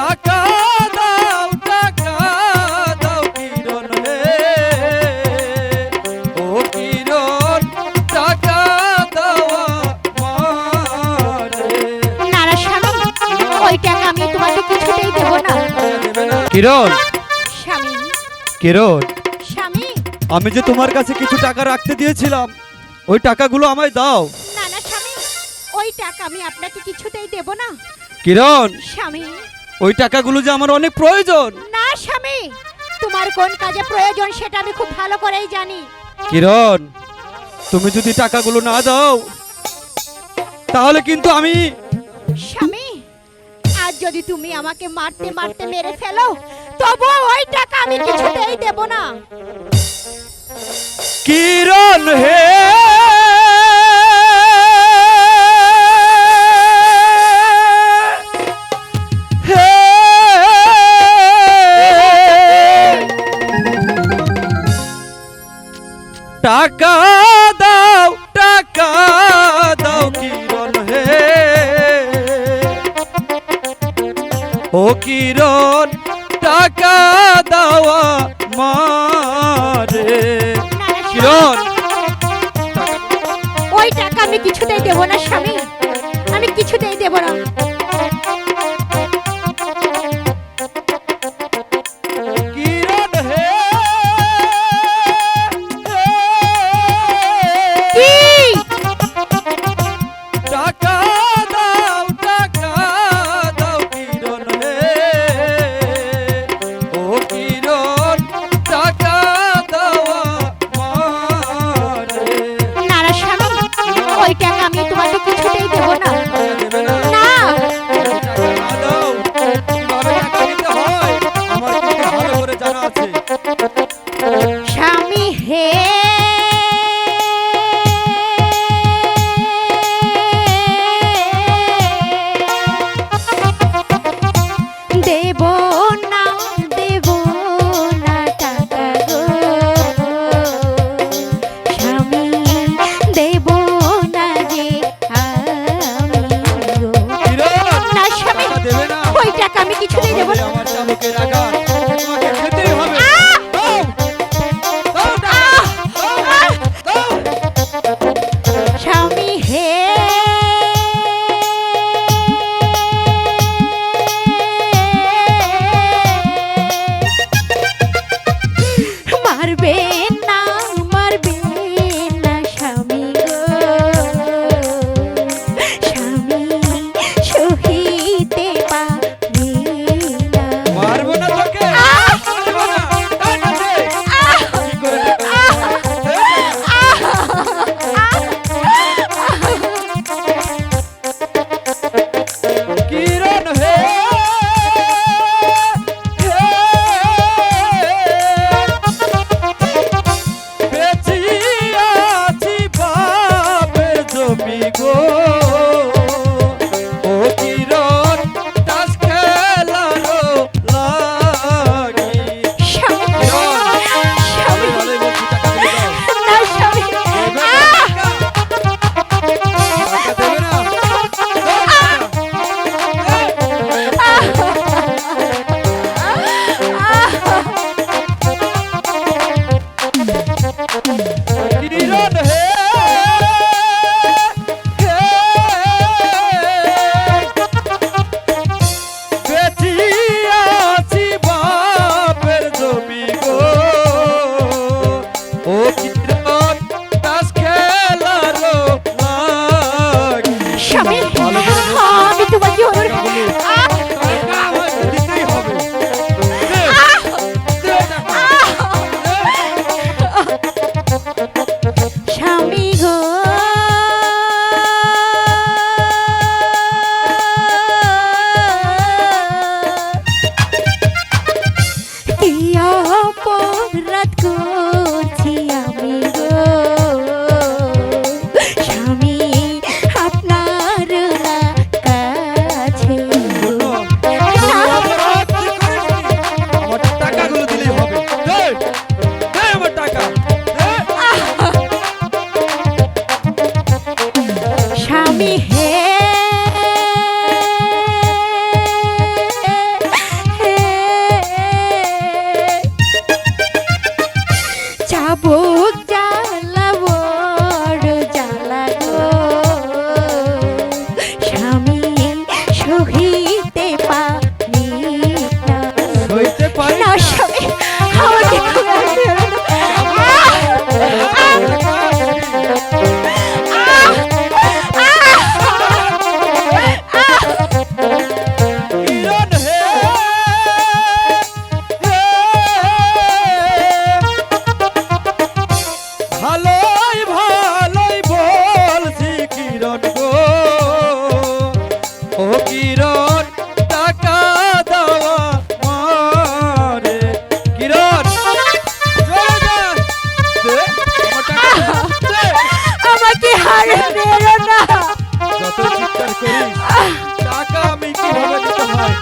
টাকা দাও টাকা দাও কিরণ কিরণ টাকা দাও আমারে না না স্বামী আমি তোমাকে কিছুতেই দেবো না। কিরণ। স্বামী। কিরণ। স্বামী। আমি যে তোমার কাছে কিছু টাকা রাখতে দিয়েছিলাম ওই টাকাগুলো আমায় দাও। না না স্বামী ওই টাকা আমি আপনাকে কিছুতেই দেব না। কিরণ। স্বামী। ওই টাকাগুলো যে আমার অনেক প্রয়োজন। না স্বামী। তোমার কোন কাজে প্রয়োজন সেটা আমি খুব ভালো করেই জানি। কিরণ তুমি যদি টাকাগুলো না দাও তাহলে কিন্তু আমি স্বামী আজ যদি তুমি আমাকে মারতে মারতে মেরে ফেলো তবু ওই টাকা আমি কিছুতেই দেব না। কিরণ হে হে টাকা দাও টাকা দাও কিরণ হে। ও কিরণ টাকা আমাকে হারে মেরো যত চিৎকার করি টাকা আমি কীভাবে দিতে হয়?